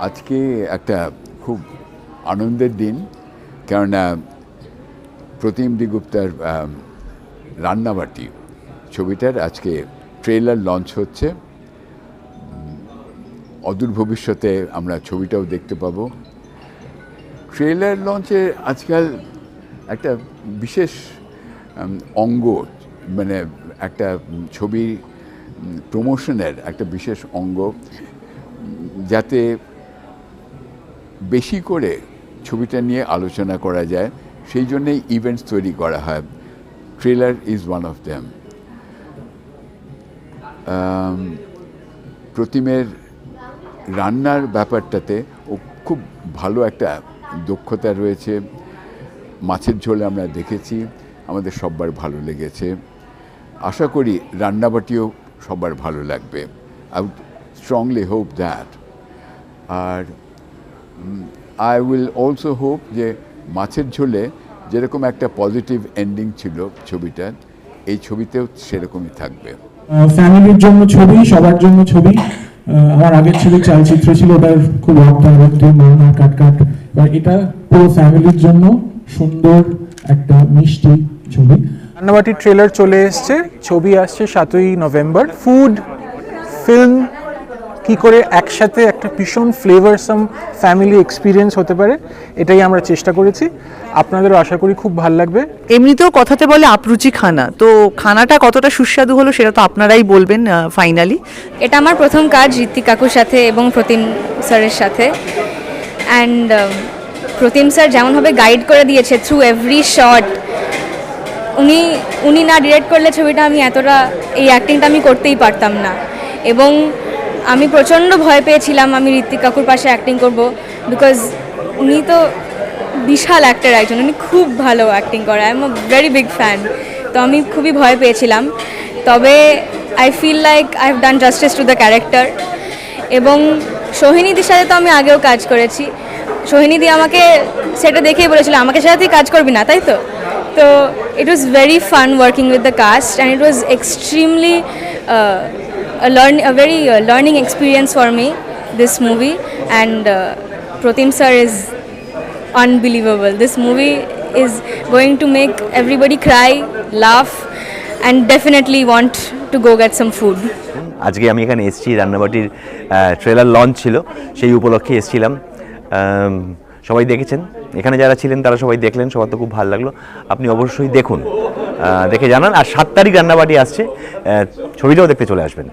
আজকে একটা খুব আনন্দের দিন কেননা প্রতিম দিগুপ্তার আম, রান্নাবাটি ছবিটার আজকে ট্রেলার লঞ্চ হচ্ছে। অদূর ভবিষ্যতে আমরা ছবিটাও দেখতে পাবো। ট্রেলার লঞ্চে আজকাল একটা বিশেষ অঙ্গ মানে একটা ছবি প্রমোশনের একটা বিশেষ অঙ্গ যাতে বেশি করে ছবিটা নিয়ে আলোচনা করা যায়। সেই জন্যেই ইভেন্টস তৈরি করা হয়। Trailer is one of them প্রতিমের রান্নার ব্যাপারটাতে ও খুব ভালো একটা দক্ষতা রয়েছে। মাছের ঝোলে আমরা দেখেছি, আমাদের সবার ভালো লেগেছে। আশা করি রান্নাবাটিও সবার ভালো লাগবে। I would strongly hope that R I will also hope যে মাছের ঝোলে যেরকম একটা পজিটিভ এন্ডিং ছিল ছবিটার এই ছবিতেও সেরকমই থাকবে। ফ্যামিলির জন্য ছবি সবার জন্য ছবি। আমার আগের ছবি চালচিত্র ছিল ওটার খুব অর্থা ভক্তি মরনা কাট কাট। এবার এটা পুরো ফ্যামিলির জন্য সুন্দর একটা মিষ্টি ছবি। রান্নাবাটির ট্রেলার চলে এসছে ছবি আসছে সাতই নভেম্বর। ফুড ফিল্ম কি করে একসাথে একটা ভীষণ ফ্লেভারসাম ফ্যামিলি এক্সপিরিয়েন্স হতে পারে এটাই আমরা চেষ্টা করেছি। আপনাদেরও আশা করি খুব ভালো লাগবে। এমনিতেও কথাতে বলে আপরুচি খানা তো খানাটা কতটা সুস্বাদু হলো সেটা তো আপনারাই বলবেন ফাইনালি এটা আমার প্রথম কাজ ঋত্বিক কাকুর সাথে এবং প্রতিম স্যারের সাথে। অ্যান্ড প্রতিম স্যার যেমনভাবে গাইড করে দিয়েছে থ্রু এভরি শট উনি উনি না ডিরেক্ট করলে ছবিটা আমি এতটা এই অ্যাক্টিংটা আমি করতেই পারতাম না। এবং আমি প্রচণ্ড ভয় পেয়েছিলাম আমি ঋত্বিক কাকুর পাশে অ্যাক্টিং করব বিকজ উনি তো বিশাল অ্যাক্টার একজন, উনি খুব ভালো অ্যাক্টিং করে I am a very big fan তো আমি খুবই ভয় পেয়েছিলাম। তবে I feel like I have done justice to the character এবং সোহিনীদির সাথে তো আমি আগেও কাজ করেছি। সোহিনীদি আমাকে সেটা দেখেই বলেছিল, আমাকে সাথে কাজ করবি না, তাই তো? তো it was very fun working with the cast and it was extremely learn a very uh, learning experience for me this movie and uh, Protim sir is unbelievable this movie is going to make everybody cry laugh and definitely want to go get some food আজকে আমি এখানে এসেছি রান্নাবাটির trailer launch ছিল সেই উপলক্ষে এসেছিলাম সবাই দেখেছেন এখানে যারা ছিলেন তারা সবাই দেখলেন সবার তো খুব ভালো লাগল আপনি অবশ্যই দেখুন দেখে জানান আর সাত তারিখ রান্নাবাটি আসছে ছবিটাও দেখতে চলে আসবেন